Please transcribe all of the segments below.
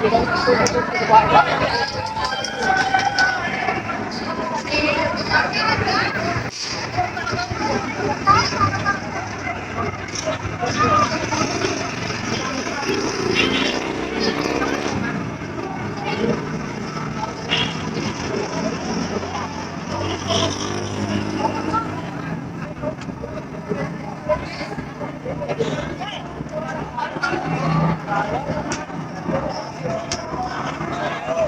อ们是不是都习惯คุ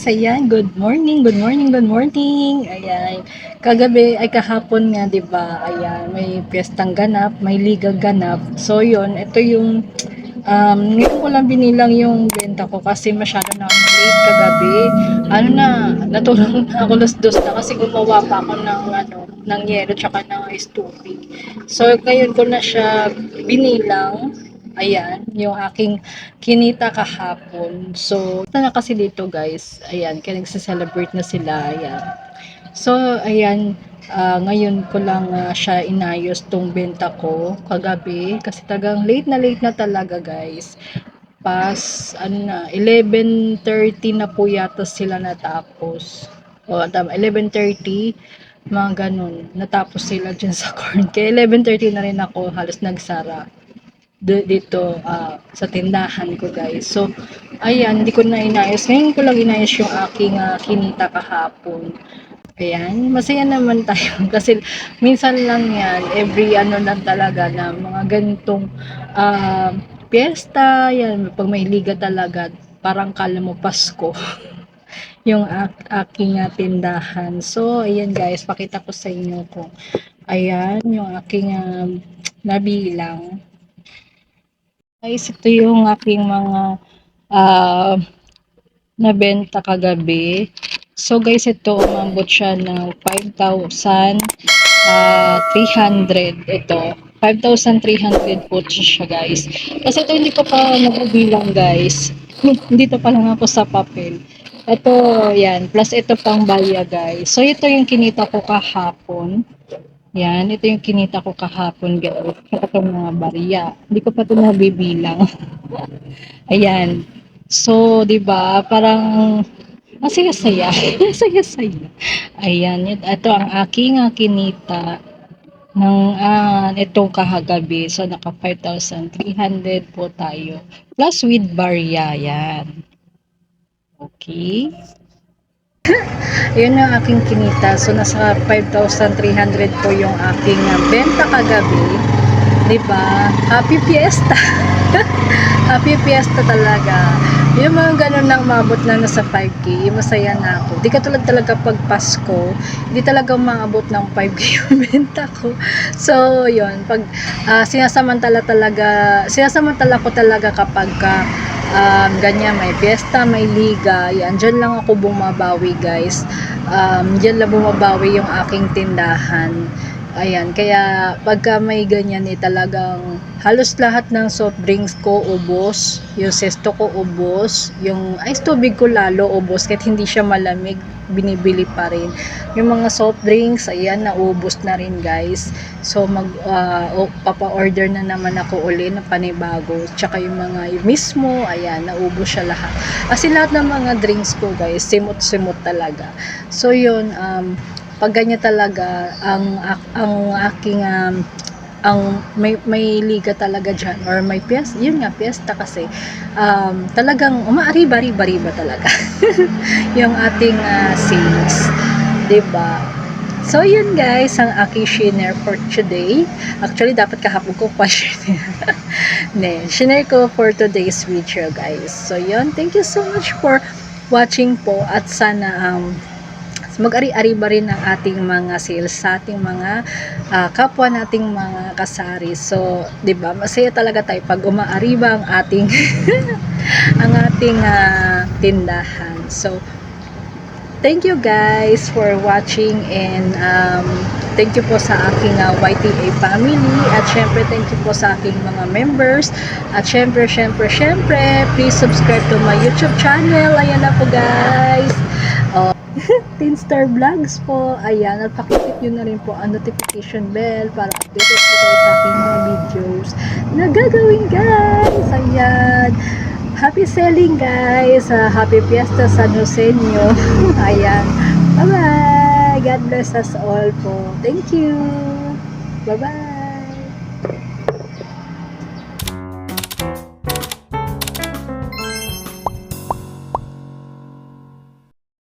guys, ayan, good morning, good morning, good morning. Ayan, kagabi ay kahapon nga, 'di ba? Ayan, may piyestang ganap, may liga ganap. So 'yun, ito yung um ngayon ko lang binilang yung benta ko kasi masyado na ako late kagabi. Ano na, natulog na ako alas dos na kasi gumawa pa ako ng ano, ng yelo tsaka ng ice tubig. So ngayon ko na siya binilang. Ayan, yung aking kinita kahapon. So, ito na kasi dito guys. Ayan, kaya nagsa-celebrate na sila. Ayan. So, ayan, ah, ngayon ko lang ah, siya inayos tong benta ko kagabi. Kasi tagang late na late na talaga guys. Pas, ano na, 11.30 na po yata sila natapos. O, tama, 11.30 mga ganun. Natapos sila dyan sa corn. Kaya 11.30 na rin ako halos nagsara dito ah, sa tindahan ko guys. So, ayan, hindi ko na inayos. Ngayon ko lang inayos yung aking ah, kinita kahapon. Ayan, masaya naman tayo kasi minsan lang yan, every ano lang talaga na mga ganitong ah, piyesta, yan, pag may liga talaga, parang kala mo Pasko yung ak- aking ah, tindahan. So, ayan guys, pakita ko sa inyo kung ayan, yung aking ah, nabilang. Guys, ito yung aking mga ah, nabenta kagabi. So guys, ito umambot siya ng 5,300 ito. 5,300 po siya guys. Kasi ito hindi ko pa nabibilang guys. Dito pa lang ako sa papel. Ito, yan. Plus ito pang balya guys. So ito yung kinita ko kahapon. Yan, ito yung kinita ko kahapon guys. Itong mga barya. Hindi ko pa ito nabibilang. Ayan. So, 'di ba? Parang ang saya-saya. saya-saya. Ayan, ito ang aking ah, kinita ng ah, itong kahagabi. So, naka 5,300 po tayo. Plus with barya, yan. Okay. Ayun ang aking kinita. So, nasa 5,300 po yung aking ah, benta kagabi. ba? Happy Fiesta! Happy Fiesta talaga. Yung mga ganun nang maabot na nasa 5K, masaya na ako. Di katulad talaga pag Pasko, hindi talaga maabot ng 5K yung benta ko. So, yun. Pag ah, sinasamantala talaga, sinasamantala ko talaga kapag ka, um, ganyan, may fiesta, may liga, yan, dyan lang ako bumabawi guys. Um, dyan lang bumabawi yung aking tindahan. Ayan, kaya pagka may ganyan eh talagang halos lahat ng soft drinks ko ubos, yung sesto ko ubos, yung ice tubig ko lalo ubos kahit hindi siya malamig, binibili pa rin. Yung mga soft drinks, ayan, naubos na rin guys. So mag ah, o- papa-order na naman ako uli ng panibago. Tsaka yung mga yung mismo, ayan, naubos siya lahat. Kasi lahat ng mga drinks ko guys, simot-simot talaga. So yun, um, pag ganyan talaga ang ang aking um, ang may may liga talaga diyan or may piyesta yun nga piyesta kasi um, talagang umaariba-riba-riba talaga yung ating ah, sales 'di ba So yun guys, ang aking share for today. Actually, dapat kahapon ko pa share. ne, share ko for today's video guys. So yun, thank you so much for watching po at sana um, mag-ari-ari ba rin ang ating mga sales sa ating mga ah, kapwa nating mga kasari. So, 'di ba? Masaya talaga tayo pag umaariba ang ating ang ating ah, tindahan. So, thank you guys for watching and um, thank you po sa aking ah, YTA family at syempre thank you po sa aking mga members at syempre syempre syempre please subscribe to my YouTube channel ayan na po guys oh, Teen Star Vlogs po ayan at pakiclick nyo na rin po ang notification bell para updated po kayo sa aking mga videos na gagawin guys ayan Happy selling guys! Uh, happy Fiesta San Joseño! Ayan. Bye-bye! God bless us all po. Thank you! Bye-bye!